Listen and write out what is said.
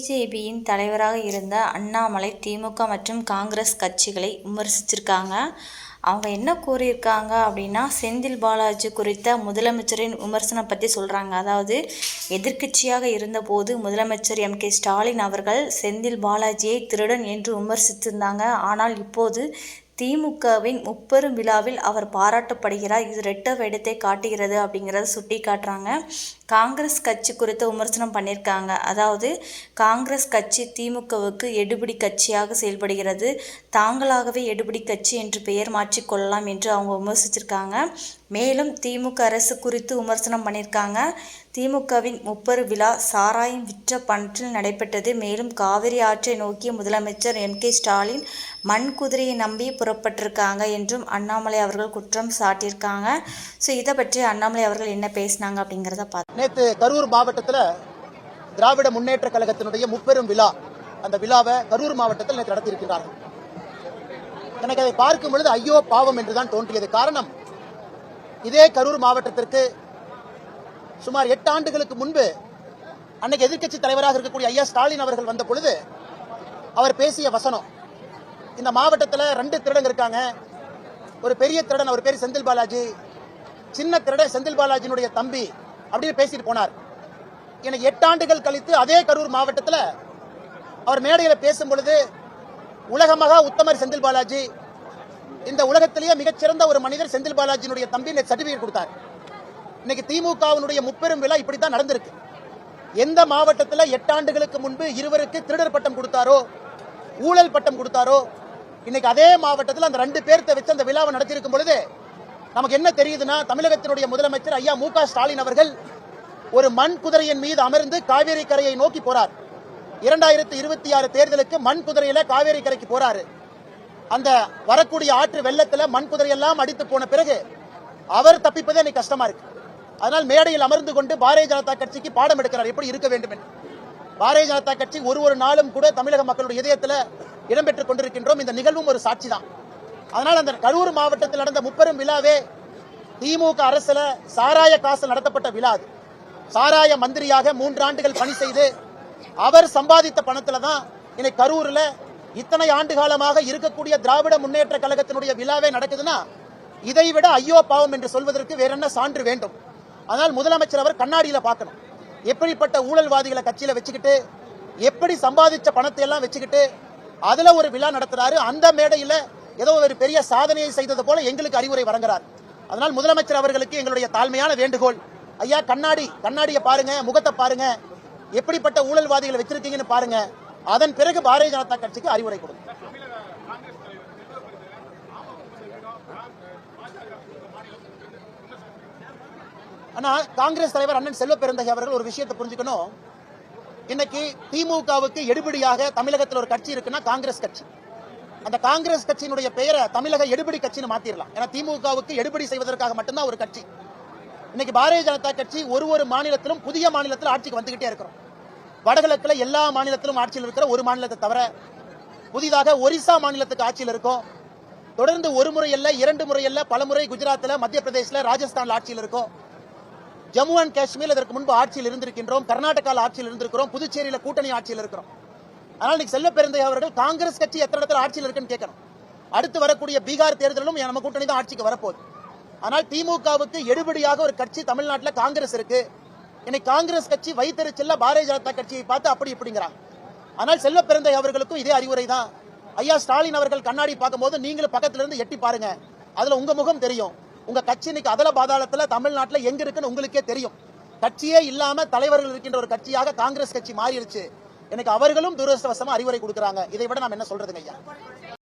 பிஜேபியின் தலைவராக இருந்த அண்ணாமலை திமுக மற்றும் காங்கிரஸ் கட்சிகளை விமர்சிச்சிருக்காங்க. அவங்க என்ன கூறியிருக்காங்க அப்படின்னா செந்தில் பாலாஜி குறித்த முதலமைச்சரின் விமர்சனம் பற்றி சொல்கிறாங்க அதாவது எதிர்க்கட்சியாக இருந்தபோது முதலமைச்சர் எம். கே. ஸ்டாலின் அவர்கள் செந்தில் பாலாஜியை திருடன் என்று விமர்சித்திருந்தாங்க ஆனால் இப்போது திமுகவின் முப்பெரும் விழாவில் அவர் பாராட்டப்படுகிறார். இது ரெட்ட வேடத்தை காட்டுகிறது அப்படிங்கிறத சுட்டி காட்டுறாங்க. காங்கிரஸ் கட்சி குறித்து விமர்சனம் பண்ணியிருக்காங்க. அதாவது காங்கிரஸ் கட்சி திமுகவுக்கு எடுபிடி கட்சியாக செயல்படுகிறது. தாங்களாகவே எடுபிடி கட்சி என்று பெயர் மாற்றிக்கொள்ளலாம் என்று அவங்க விமர்சிச்சிருக்காங்க. மேலும் திமுக அரசு குறித்து விமர்சனம் பண்ணியிருக்காங்க. திமுகவின் முப்பரு விழா சாராயம் விற்ற பணத்தில் நடைபெற்றது. மேலும் காவிரி ஆற்றை நோக்கிய முதலமைச்சர் எம் கே ஸ்டாலின் மண் குதிரையை நம்பி புறப்பட்டிருக்காங்க என்றும் அண்ணாமலை அவர்கள் குற்றம் சாட்டியிருக்காங்க. ஸோ இதை பற்றி அண்ணாமலை அவர்கள் என்ன பேசினாங்க அப்படிங்கிறத பார்த்து நேற்று கரூர் மாவட்டத்தில் திராவிட முன்னேற்ற கழகத்தினுடைய முப்பெரும் விழா அந்த விழாவை கரூர் மாவட்டத்தில் நேற்று நடத்தியிருக்கிறார்கள். எனக்கு அதை பார்க்கும் பொழுது ஐயோ பாவம் என்றுதான் தோன்றியது. காரணம் இதே கரூர் மாவட்டத்திற்கு சுமார் எட்டு ஆண்டுகளுக்கு முன்பு அன்னைக்கு எதிர்க்கட்சி தலைவராக இருக்கக்கூடிய ஐயா ஸ்டாலின் அவர்கள் வந்த பொழுது அவர் பேசிய வசனம் இந்த மாவட்டத்தில் ரெண்டு திருடங்க இருக்காங்க. ஒரு பெரிய திருடன் அவர் பேர் செந்தில் பாலாஜி. சின்ன திருடன் செந்தில் பாலாஜியினுடைய தம்பி அப்படின்னு பேசிட்டு போனார். எனக்கு எட்டு ஆண்டுகள் கழித்து அதே கரூர் மாவட்டத்தில் அவர் மேடையில் பேசும் பொழுது உலகமாக உத்தமர் செந்தில் பாலாஜி இந்த உலகத்திலேயே மிகச்சிறந்த ஒரு மனிதர் செந்தில் பாலாஜியினுடைய தம்பி சர்டிபிகேட் கொடுத்தார். இன்னைக்கு திமுகவினுடைய முப்பெரும் விழா இப்படித்தான் நடந்திருக்கு. எந்த மாவட்டத்தில் எட்டாண்டுகளுக்கு முன்பு இருவருக்கு திருடர் பட்டம் கொடுத்தாரோ ஊழல் பட்டம் கொடுத்தாரோ இன்னைக்கு அதே மாவட்டத்தில் அந்த ரெண்டு பேர்த்த வச்சு அந்த விழாவை நடத்தியிருக்கும் பொழுது நமக்கு என்ன தெரியுதுன்னா தமிழகத்தினுடைய முதலமைச்சர் ஐயா மு ஸ்டாலின் அவர்கள் ஒரு மண் குதிரையின் மீது அமர்ந்து காவேரி கரையை நோக்கி போறார். இரண்டாயிரத்தி இருபத்தி ஆறு தேர்தலுக்கு மண் குதிரையில காவேரி கரைக்கு போறாரு. அந்த வரக்கூடிய ஆற்று வெள்ளத்துல மண் குதிரையெல்லாம் அடித்து போன பிறகு அவர் தப்பிப்பதே எனக்கு கஷ்டமா இருக்கு. அதனால் மேடையில் அமர்ந்து கொண்டு பாரதிய ஜனதா கட்சிக்கு பாடம் எடுக்கிறார். எப்படி இருக்க வேண்டும் என்று. பாரதிய ஜனதா கட்சி ஒரு ஒரு நாளும் கூட தமிழக மக்களுடைய இதயத்தில் இடம்பெற்றுக் கொண்டிருக்கின்றோம். இந்த நிகழ்வும் ஒரு சாட்சி தான் அதனால் அந்த கரூர் மாவட்டத்தில் நடந்த முப்பெரும் விழாவே திமுக அரசுல சாராய காசு நடத்தப்பட்ட விழா அது. சாராய மந்திரியாக மூன்று ஆண்டுகள் பணி செய்து அவர் சம்பாதித்த பணத்துல தான் இன்னைக்கு கரூர்ல இத்தனை ஆண்டு காலமாக இருக்கக்கூடிய திராவிட முன்னேற்ற கழகத்தினுடைய விழாவே நடக்குதுன்னா இதை விட ஐயோ பாவம் என்று சொல்வதற்கு வேற என்ன சான்று வேண்டும். அதனால் முதலமைச்சர் அவர் கண்ணாடியில பார்க்கணும். எப்படிப்பட்ட ஊழல்வாதிகளை கட்சியில வச்சுக்கிட்டு எப்படி சம்பாதிச்ச பணத்தை எல்லாம் வச்சுக்கிட்டு அதுல ஒரு விழா நடத்துறாரு. அந்த மேடையில ஏதோ ஒரு பெரிய சாதனையை செய்தது போல எங்களுக்கு அறிவுரை வழங்குறார். அதனால் முதலமைச்சர் அவர்களுக்கு எங்களுடைய தாழ்மையான வேண்டுகோள். ஐயா கண்ணாடி கண்ணாடியை பாருங்க முகத்தை பாருங்க. எப்படிப்பட்ட ஊழல்வாதிகளை வச்சிருக்கீங்கன்னு பாருங்க. அதன் பிறகு பாரதிய ஜனதா கட்சிக்கு அறிவுரை கொடுங்க. ஆனா காங்கிரஸ் தலைவர் அண்ணன் செல்வ பெருந்தகை அவர்கள் ஒரு விஷயத்தை புரிஞ்சுக்கணும். இன்னைக்கு திமுகவுக்கு எடுபடியாக தமிழகத்தில் ஒரு கட்சி இருக்குன்னா காங்கிரஸ் கட்சி. அந்த காங்கிரஸ் கட்சியினுடைய பெயரை தமிழக எடுபடி கட்சின்னு மாத்திரலாம். ஏன்னா திமுகவுக்கு எடுபடி செய்வதற்காக மட்டும்தான் ஒரு கட்சி. இன்னைக்கு பாரதிய ஜனதா கட்சி ஒரு ஒரு மாநிலத்திலும் புதிய மாநிலத்தில் ஆட்சிக்கு வந்துகிட்டே இருக்கிறோம். வடகிழக்கில் எல்லா மாநிலத்திலும் ஆட்சியில் இருக்கிற ஒரு மாநிலத்தை தவிர புதிதாக ஒரிசா மாநிலத்துக்கு ஆட்சியில் இருக்கும். தொடர்ந்து ஒரு முறை அல்ல இரண்டு முறை அல்ல பல முறை குஜராத்தில் மத்திய பிரதேசல ராஜஸ்தான் ஆட்சியில் இருக்கும். ஜம்மு அண்ட் காஷ்மீர் இதற்கு முன்பு ஆட்சியில் இருந்திருக்கின்றோம். கர்நாடகாவில் ஆட்சியில் இருந்திருக்கிறோம். புதுச்சேரியில் கூட்டணி ஆட்சியில் இருக்கிறோம். ஆனால் இன்னைக்கு செல்ல பெருந்தை அவர்கள் காங்கிரஸ் கட்சி எத்தனை இடத்துல ஆட்சியில் இருக்குன்னு கேட்கணும். அடுத்து வரக்கூடிய பீகார் தேர்தலும் நம்ம கூட்டணி தான் ஆட்சிக்கு வரப்போகுது. ஆனால் திமுகவுக்கு எடுபடியாக ஒரு கட்சி தமிழ்நாட்டில் காங்கிரஸ் இருக்கு. இன்னைக்கு காங்கிரஸ் கட்சி வைத்தறிச்சல்ல பாரதிய ஜனதா கட்சியை பார்த்து அப்படி இப்படிங்கிறாங்க. ஆனால் செல்ல பெருந்தை அவர்களுக்கும் இதே அறிவுரை தான். ஐயா ஸ்டாலின் அவர்கள் கண்ணாடி பார்க்கும்போது நீங்களும் பக்கத்துல இருந்து எட்டி பாருங்க. அதுல உங்க முகம் தெரியும். உங்க கட்சி இன்னைக்கு அதல பாதாளத்துல தமிழ்நாட்டில் எங்க இருக்குன்னு உங்களுக்கே தெரியும். கட்சியே இல்லாம தலைவர்கள் இருக்கின்ற ஒரு கட்சியாக காங்கிரஸ் கட்சி மாறிடுச்சு. எனக்கு அவர்களும் துரதிருஷ்டவசமா அறிவுரை கொடுக்குறாங்க. இதை விட நாம் என்ன சொல்றதுங்க ஐயா?